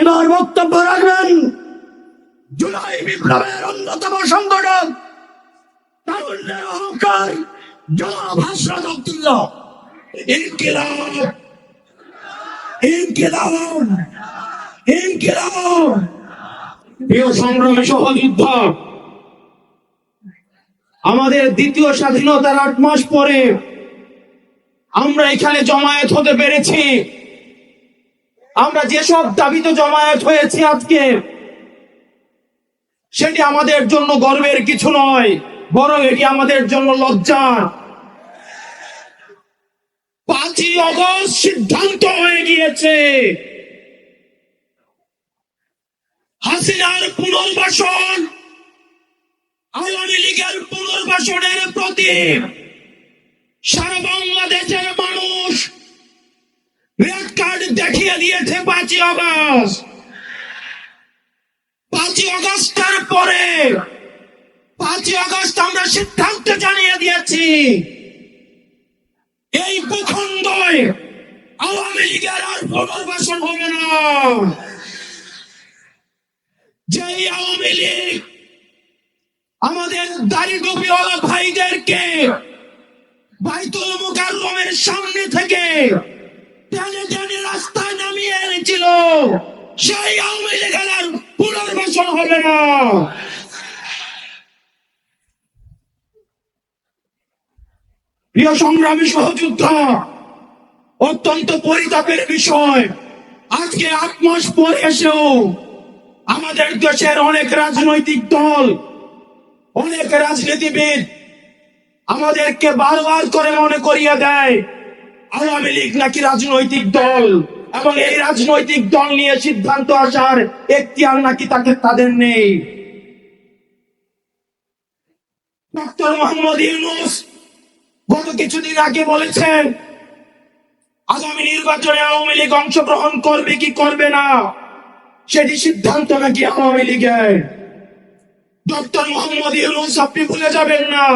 এবার বক্তব্য রাখবেন। জুলাই বিপ্লবের অন্যতম সংগঠক, তারুণ্যের অহংকার, জনাব ইনকিলাব ইনকিলাব ইনকিলাব। প্রিয় সংগ্রামী সহযোদ্ধা আমাদের দ্বিতীয় স্বাধীনতার আট মাস পরে আমরা এখানে জমায়েত হতে পেরেছি। আমরা যেসব দাবিতে জমায়েত হয়েছি আজকে, সেটি আমাদের জন্য গর্বের কিছু নয়, বরং এটি আমাদের জন্য লজ্জা পাঁচই অগস্ট সিদ্ধান্ত হয়ে গিয়েছে। হাসিনার পুনর্বাসন, আওয়ামী লীগের পুনর্বাসনের প্রতি সারা বাংলাদেশের দিয়েছে পাঁচই অগস্ট পাঁচই অগস্টের পরে, পাঁচই অগস্ট আমরা সিদ্ধান্ত জানিয়ে দিয়েছি, এই ভূখণ্ডে আওয়ামী লীগের আর পুনর্বাসন হবে না। যেই আওয়ামী লীগ আমাদের দাড়ি টুপিওয়ালা ভাইদেরকে বাইতুল মুকাররমের সামনে থেকে টেনে সেই আওয়ামী লীগের আর পুনর্বাসন হবে না। প্রিয় সংগ্রামী সহযোদ্ধা, অত্যন্ত পরিতাপের বিষয়। আজকে আট মাস পরে এসেও আমাদের দেশের অনেক রাজনৈতিক দল, অনেক রাজনীতিবিদ আমাদেরকে বারবার করে মনে করিয়ে দেয়, আওয়ামী লীগ নাকি রাজনৈতিক দল। এবং এই রাজনৈতিক দল নিয়ে সিদ্ধান্ত আসার এখতিয়ার নাকি তাকে তাদের নেই। ডক্টর মোহাম্মদ ইউনুস গত কিছুদিন আগে বলেছেন, আগামী নির্বাচনে আওয়ামী লীগ অংশগ্রহণ করবে কি করবে না, সেটি সিদ্ধান্ত নাকি আওয়ামী লীগের। ডক্টর মোহাম্মদ ইউনুস, আপনি ভুলে যাবেন না,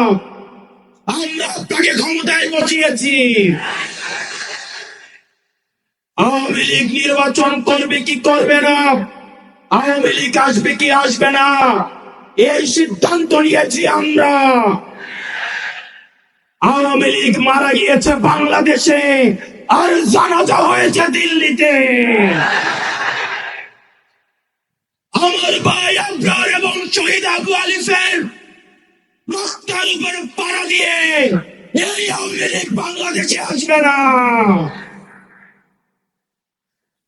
আমরা আপনাকে ক্ষমতায় বসিয়েছি। আওয়ামী লীগ নির্বাচন করবে কি করবে না? আওয়ামী লীগ আসবে কি আসবে না? এই সিদ্ধান্ত নিয়েছি আমরা। আওয়ামী লীগ মারা গিয়েছে বাংলাদেশে আর জানাজা হয়েছে দিল্লিতে। আমার ভাই আবরার এবং শহীদ আবু আলিফের রক্তের উপর পাড়া দিয়ে এই আওয়ামী লীগ বাংলাদেশে আসবে না।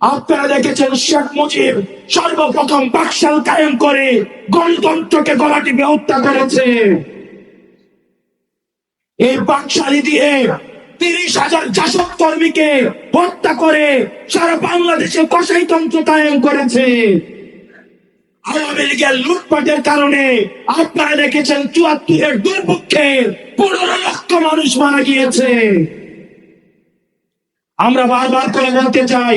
আপনারা দেখেছেন শেখ মুজিব সর্বপ্রথম বাকশাল কায়েম করে গণতন্ত্রকে গলা টিপে হত্যা করেছে। এই বাকশালী দিয়ে তিরিশ হাজার জাসদ কর্মীকে হত্যা করে সারা বাংলাদেশে কসাইতন্ত্র কায়েম করেছে। আওয়ামী লীগের লুটপাটের কারণে আপনারা দেখেছেন চুয়াত্তরের দুর্ভিক্ষে পনেরো লক্ষ মানুষ মারা গিয়েছে। আমরা বারবার করে বলতে চাই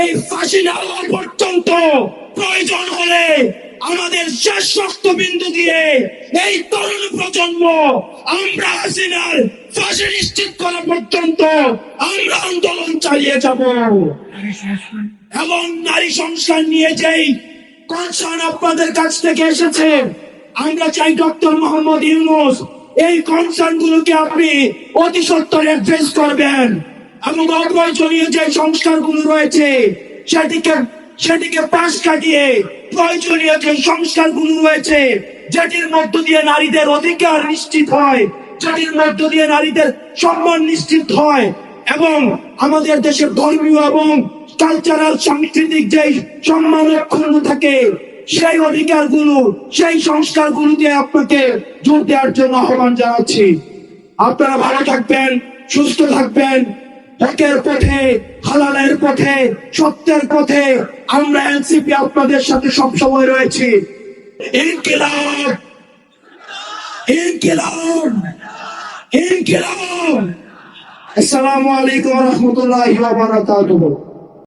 এই ফাঁসি না হওয়া পর্যন্ত প্রয়োজন হলে আমাদের শেষ রক্তবিন্দু দিয়ে এই তরুণ প্রজন্ম, আমরা হাসিনার ফাঁসি নিশ্চিত করা পর্যন্ত আমরা আন্দোলন চালিয়ে যাব। এবং নারী সংস্কার নিয়ে যেই কনসার্ন আপনাদের কাছ থেকে এসেছে, আমরা চাই ডক্টর মোহাম্মদ ইউনুস, এই কনসার্ন গুলোকে আপনি অতি সত্তর অ্যাড্রেস করবেন। এবং অপ্রয়োজনীয় যে সংস্কারগুলো রয়েছে। সেটিকে সেটিকে পাশ কাটিয়ে প্রয়োজনীয় যে সংস্কারগুলো রয়েছে। যেটির মধ্য দিয়ে নারীদের অধিকার নিশ্চিত হয়, যেটির মধ্য দিয়ে নারীদের সম্মান নিশ্চিত হয়। এবং আমাদের দেশের ধর্মীয় এবং কালচারাল সাংস্কৃতিক যে সম্মান অক্ষুণ্ণ থাকে, সেই অধিকারগুলো, সেই সংস্কারগুলো দিয়ে আপনাকে জোর দেওয়ার জন্য আহ্বান জানাচ্ছি। আপনারা ভালো থাকবেন, সুস্থ থাকবেন। হকের পথে, হালালের পথে, সত্যের পথে আমরা এনসিপি আপনাদের সাথে সবসময় রয়েছি। ইনকিলাব! ইনকিলাব! ইনকিলাব! আসসালামু আলাইকুম রহমতুল্লাহ বারাকাতুহু।